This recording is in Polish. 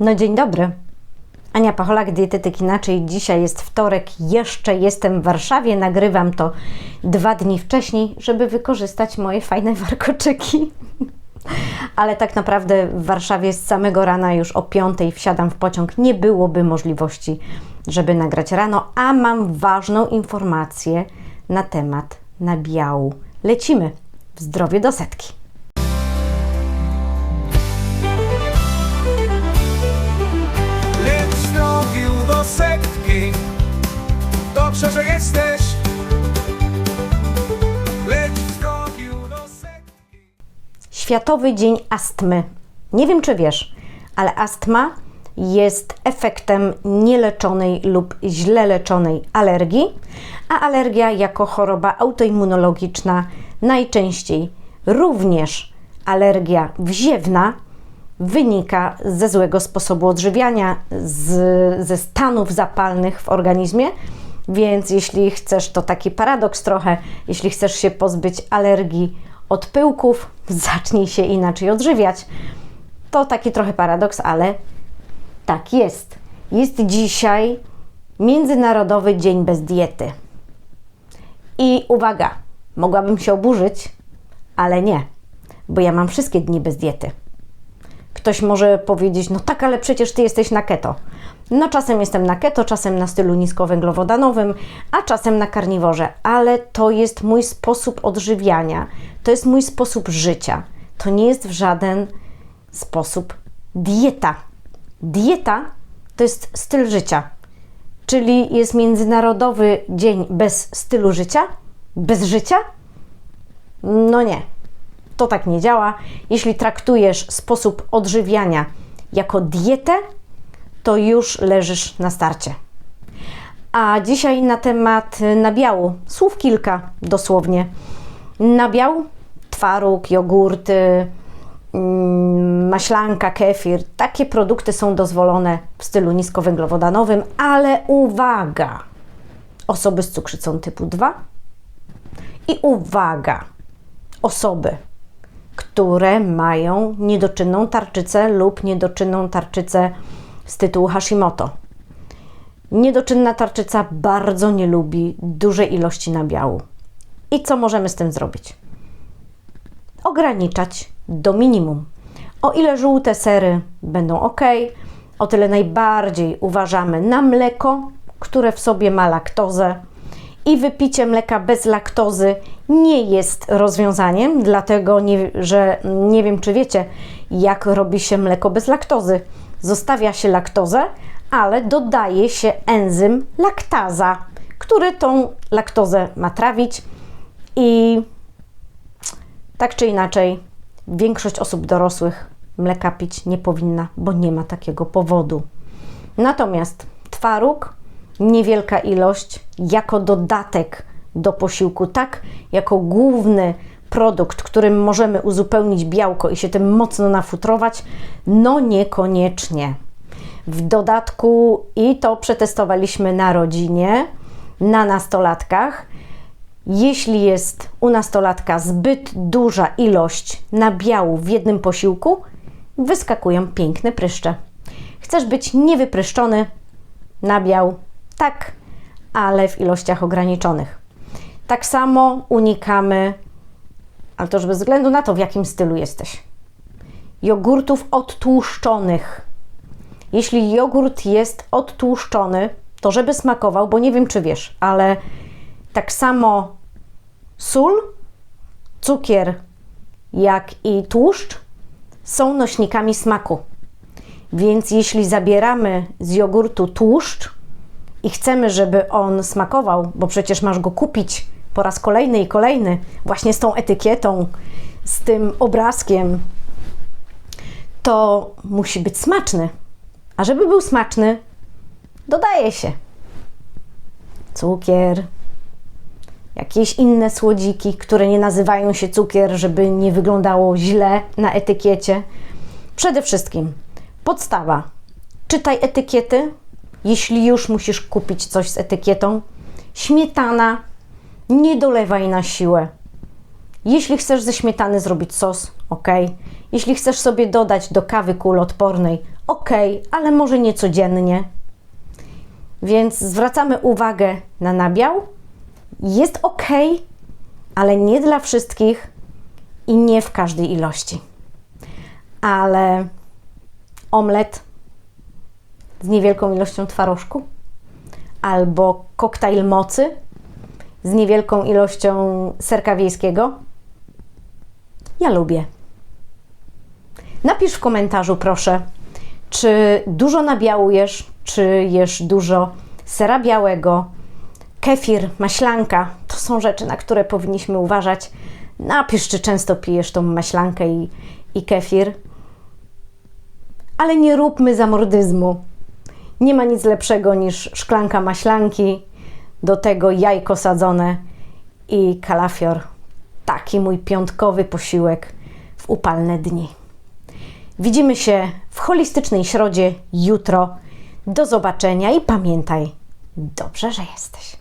No dzień dobry. Ania Pacholak, dietetyk inaczej. Dzisiaj jest wtorek, jeszcze jestem w Warszawie. Nagrywam to dwa dni wcześniej, żeby wykorzystać moje fajne warkoczyki. Ale tak naprawdę w Warszawie z samego rana już o 5 wsiadam w pociąg. Nie byłoby możliwości, żeby nagrać rano, a mam ważną informację na temat nabiału. Lecimy w zdrowie do setki. Setki. Dobrze, że jesteś. Lecz drogił do setki. Światowy Dzień Astmy. Nie wiem, czy wiesz, ale astma jest efektem nieleczonej lub źle leczonej alergii, a alergia jako choroba autoimmunologiczna najczęściej również alergia wziewna wynika ze złego sposobu odżywiania, z, ze stanów zapalnych w organizmie. Więc jeśli chcesz, to taki paradoks trochę, jeśli chcesz się pozbyć alergii od pyłków, zacznij się inaczej odżywiać. To taki trochę paradoks, ale tak jest. Jest dzisiaj Międzynarodowy Dzień bez diety. I uwaga, mogłabym się oburzyć, ale nie, bo ja mam wszystkie dni bez diety. Ktoś może powiedzieć, no tak, ale przecież ty jesteś na keto. No czasem jestem na keto, czasem na stylu niskowęglowodanowym, a czasem na karniworze, ale to jest mój sposób odżywiania, to jest mój sposób życia. To nie jest w żaden sposób dieta. Dieta to jest styl życia, czyli jest Międzynarodowy Dzień bez stylu życia, bez życia? No nie, to tak nie działa. Jeśli traktujesz sposób odżywiania jako dietę, to już leżysz na starcie. A dzisiaj na temat nabiału. Słów kilka dosłownie. Nabiał, twaróg, jogurty, mm, maślanka, kefir. Takie produkty są dozwolone w stylu niskowęglowodanowym, ale uwaga! Osoby z cukrzycą typu 2 i uwaga! Osoby, które mają niedoczynną tarczycę lub niedoczynną tarczycę z tytułu Hashimoto. Niedoczynna tarczyca bardzo nie lubi dużej ilości nabiału. I co możemy z tym zrobić? Ograniczać do minimum. O ile żółte sery będą ok, o tyle najbardziej uważamy na mleko, które w sobie ma laktozę. I wypicie mleka bez laktozy nie jest rozwiązaniem, dlatego nie, że nie wiem, czy wiecie, jak robi się mleko bez laktozy. Zostawia się laktozę, ale dodaje się enzym laktaza, który tą laktozę ma trawić i tak czy inaczej większość osób dorosłych mleka pić nie powinna, bo nie ma takiego powodu. Natomiast twaróg, niewielka ilość, jako dodatek do posiłku, tak jako główny produkt, którym możemy uzupełnić białko i się tym mocno nafutrować, no niekoniecznie. W dodatku, i to przetestowaliśmy na rodzinie, na nastolatkach, jeśli jest u nastolatka zbyt duża ilość nabiału w jednym posiłku, wyskakują piękne pryszcze. Chcesz być niewypryszczony, nabiał, tak, ale w ilościach ograniczonych. Tak samo unikamy, ale to już bez względu na to, w jakim stylu jesteś, jogurtów odtłuszczonych. Jeśli jogurt jest odtłuszczony, to żeby smakował, bo nie wiem, czy wiesz, ale tak samo sól, cukier, jak i tłuszcz są nośnikami smaku. Więc jeśli zabieramy z jogurtu tłuszcz i chcemy, żeby on smakował, bo przecież masz go kupić po raz kolejny i kolejny, właśnie z tą etykietą, z tym obrazkiem, to musi być smaczny. A żeby był smaczny, dodaje się cukier, jakieś inne słodziki, które nie nazywają się cukier, żeby nie wyglądało źle na etykiecie. Przede wszystkim podstawa. Czytaj etykiety, jeśli już musisz kupić coś z etykietą. Śmietana, nie dolewaj na siłę. Jeśli chcesz ze śmietany zrobić sos, ok. Jeśli chcesz sobie dodać do kawy kuloodpornej, ok, ale może nie codziennie. Więc zwracamy uwagę na nabiał. Jest ok, ale nie dla wszystkich i nie w każdej ilości. Ale omlet z niewielką ilością twarożku albo koktajl mocy z niewielką ilością serka wiejskiego. Ja lubię. Napisz w komentarzu, proszę, czy dużo nabiałujesz, czy jesz dużo sera białego, kefir, maślanka. To są rzeczy, na które powinniśmy uważać. Napisz, czy często pijesz tą maślankę i, i kefir. Ale nie róbmy zamordyzmu. Nie ma nic lepszego niż szklanka maślanki, do tego jajko sadzone i kalafior. Taki mój piątkowy posiłek w upalne dni. Widzimy się w holistycznej środzie jutro. Do zobaczenia i pamiętaj, dobrze, że jesteś.